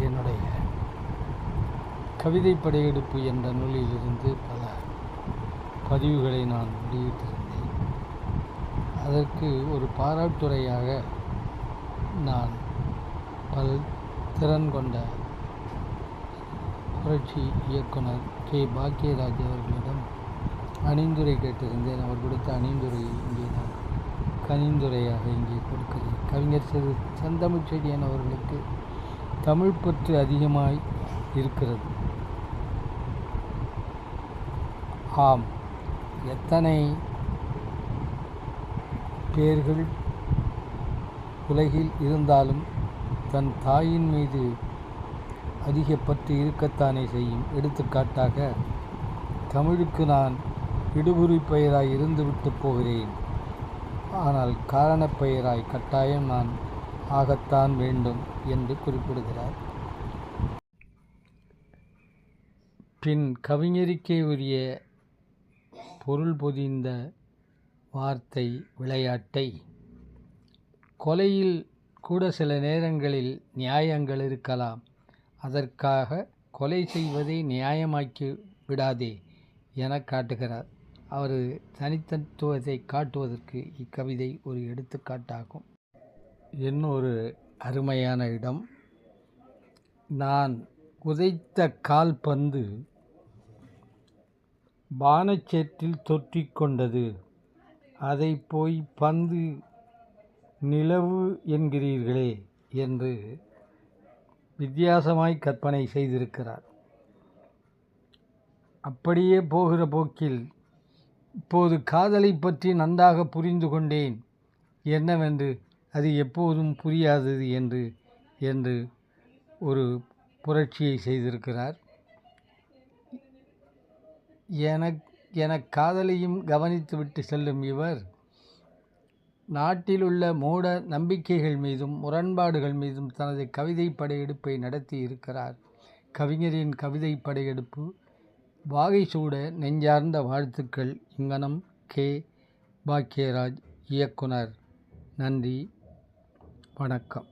என்னுடைய கவிதை படையெடுப்பு என்ற நூலிலிருந்து பல பதிவுகளை நான் வெளியிட்டிருந்தேன். அதற்கு ஒரு பாராட்டுரையாக நான் பல் திறன் கொண்ட புரட்சி இயக்குனர் கே. பாக்கியராஜ் அவர்களிடம் அணிந்துரை கேட்டிருந்தேன். அவர் கொடுத்த அணிந்துரை இங்கே நான் கணிந்துரையாக இங்கே கொடுக்கிறேன். கவிஞர் சிறு செந்தமிழ்ச்செடியன் அவர்களுக்கு தமிழ் பற்று அதிகமாய் இருக்கிறது. ஆம் எத்தனை பேர்கள் உலகில் இருந்தாலும் தன் தாயின் மீது அதிக பற்று இருக்கத்தானே செய்யும். எடுத்துக்காட்டாக தமிழுக்கு நான் இடுபுரி பெயராய் இருந்துவிட்டு போகிறேன். ஆனால் காரணப் பெயராய் கட்டாயம் நான் ஆகத்தான் வேண்டும் என்று குறிப்பிடுகிறார். பின் கவிஞருக்கே உரிய பொருள் பொதிந்த வார்த்தை விளையாட்டை. கொலையில் கூட சில நேரங்களில் நியாயங்கள் இருக்கலாம். அதற்காக கொலை செய்வதை நியாயமாக்கி விடாதே என காட்டுகிறார். அவரது தனித்தத்துவத்தை காட்டுவதற்கு இக்கவிதை ஒரு எடுத்துக்காட்டாகும். இன்னொரு அருமையான இடம். நான் உதைத்த கால்பந்து பானச்சேற்றில் தொற்றிக்கொண்டது அதை போய் பந்து நிலவு என்கிறீர்களே என்று வித்தியாசமாய் கற்பனை செய்திருக்கிறார். அப்படியே போகிற போக்கில் இப்போது காதலை பற்றி நன்றாக புரிந்து கொண்டேன். என்னவென்று அது எப்போதும் புரியாதது என்று என்று ஒரு புரட்சியை செய்திருக்கிறார். எனக் என காதலையும் கவனித்துவிட்டு செல்லும் இவர் நாட்டிலுள்ள மூட நம்பிக்கைகள் மீதும் முரண்பாடுகள் மீதும் தனது கவிதை படையெடுப்பை நடத்தி இருக்கிறார். கவிஞரின் கவிதை படையெடுப்பு வாகை சூட நெஞ்சார்ந்த வாழ்த்துக்கள் இங்கனம் கே. பாக்கியராஜ் இயக்குனர். நன்றி. வணக்கம்.